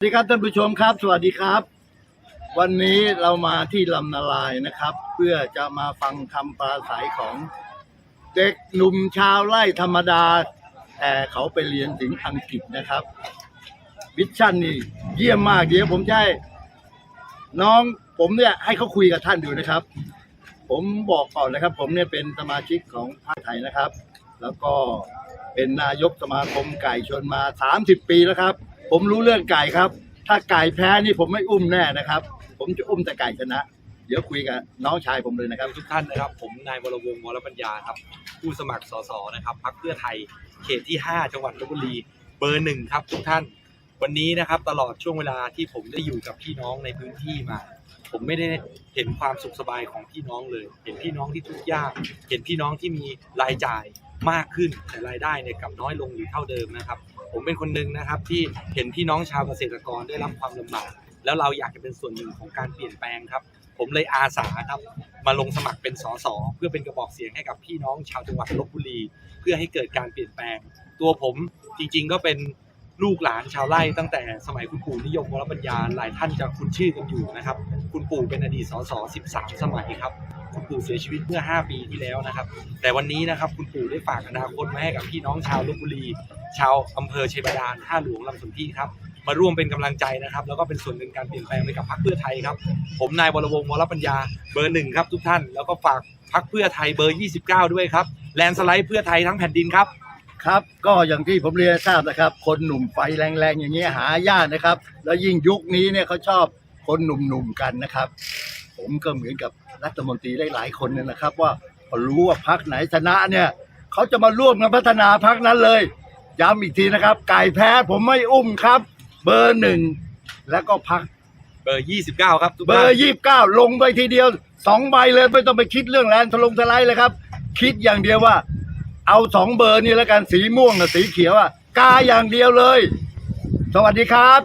สวัสดีครับท่านผู้ชมครับ สวัสดีครับ วันนี้เรามาที่ลำนาลายนะครับ เพื่อจะมาฟังคำปราศัยของเด็กหนุ่มชาวไร่ธรรมดา แต่เขาไปเรียนถึงอังกฤษนะครับวิชั่นนี่เยี่ยมมากเดี๋ยวผมจะให้น้องผมเนี่ยให้เขาคุยกับท่านดูนะครับ ผมบอกก่อนนะครับ ผมเนี่ยเป็นสมาชิกของพรรคไทยนะครับ แล้วก็เป็นนายกสมาคมไก่ชนมา 30 ปีแล้วครับ ผมรู้เรื่องไก่ครับ ถ้าไก่แพ้นี่ผมไม่อุ้มแน่นะครับ ผมจะอุ้มแต่ไก่ชนะ เดี๋ยวคุยกับน้องชายผมเลยนะครับ ทุกท่านนะครับ ผมนายวรวงศ์วรปัญญาครับ ผู้สมัครสสนะครับพรรคเพื่อไทยเขตที่ 5 จังหวัดลบบุรีเบอร์หนึ่งครับ ทุกท่านวันนี้นะครับตลอดช่วงเวลาที่ผมได้อยู่กับพี่น้องในพื้นที่มา ผมไม่ได้เห็นความสุขสบายของพี่น้องเลย เห็นพี่น้องที่ทุกข์ยาก เห็นพี่น้องที่มีรายจ่ายมากขึ้นแต่รายได้เนี่ยกลับน้อยลงหรือเท่าเดิมนะครับ ผมเป็นคนหนึ่งนะครับที่เห็นพี่น้องชาวเกษตรกรได้รับความลำบาก แล้วเราอยากจะเป็นส่วนหนึ่งของการเปลี่ยนแปลงครับ ผมเลยอาสาครับมาลงสมัครเป็นสสเพื่อเป็นกระบอกเสียงให้กับพี่น้องชาวจังหวัดลบบุรี เพื่อให้เกิดการเปลี่ยนแปลง ตัวผมจริงๆก็เป็น ลูกหลานชาวไร่ตั้งแต่สมัยคุณปู่นิยมวรปัญญาหลายท่านจะคุ้นชื่อกันอยู่นะครับ คุณปู่เป็นอดีตสส13 สมัยครับ คุณปู่เสียชีวิตเมื่อ 5 ปีที่แล้วนะครับ แต่วันนี้นะครับคุณปู่ได้ฝากอนาคตมาให้กับพี่น้องชาวลบบุรี ชาวอำเภอเชยบดาลท่าหลวงลำสนธิครับมาร่วมเป็นกำลังใจนะครับ แล้วก็เป็นส่วนหนึ่งการเปลี่ยนแปลงไปกับพรรคเพื่อไทยครับ ผมนายวรวงศ์วรปัญญาเบอร์หนึ่งครับทุกท่าน แล้วก็ฝากพรรคเพื่อไทยเบอร์ 29 ด้วยครับแลนสไลด์เพื่อไทยทั้งแผ่นดินครับ ครับก็อย่างที่ผมเรียนให้ทราบนะครับ คนหนุ่มไฟแรงๆอย่างนี้ยหายากนะครับ แล้วยิ่งยุคนี้เนี่ยเขาชอบคนหนุ่มๆกันนะครับ ผมก็เหมือนกับรัฐมนตรีหลายๆคนเนี่ยนะครับ ว่าพอรู้ว่าพักไหนชนะเนี่ยเขาจะมาร่วมกันพัฒนาพักนั้นเลยย้ำอีกทีนะครับ ไก่แพ้ผมไม่อุ้มครับ เบอร์หนึ่งแล้วก็พักเบอร์29ครับทุกเบอท่านร์ยี่สิบเก้าลงไปทีเดียวสองใบเลยไม่ต้องไปคิดเรื่องแลนทะลงทลายเลยครับ คิดอย่างเดียวว่า เอาสองเบอร์นี่แล้วกันสีม่วงกับสีเขียวอะกาอย่างเดียวเลย สวัสดีครับ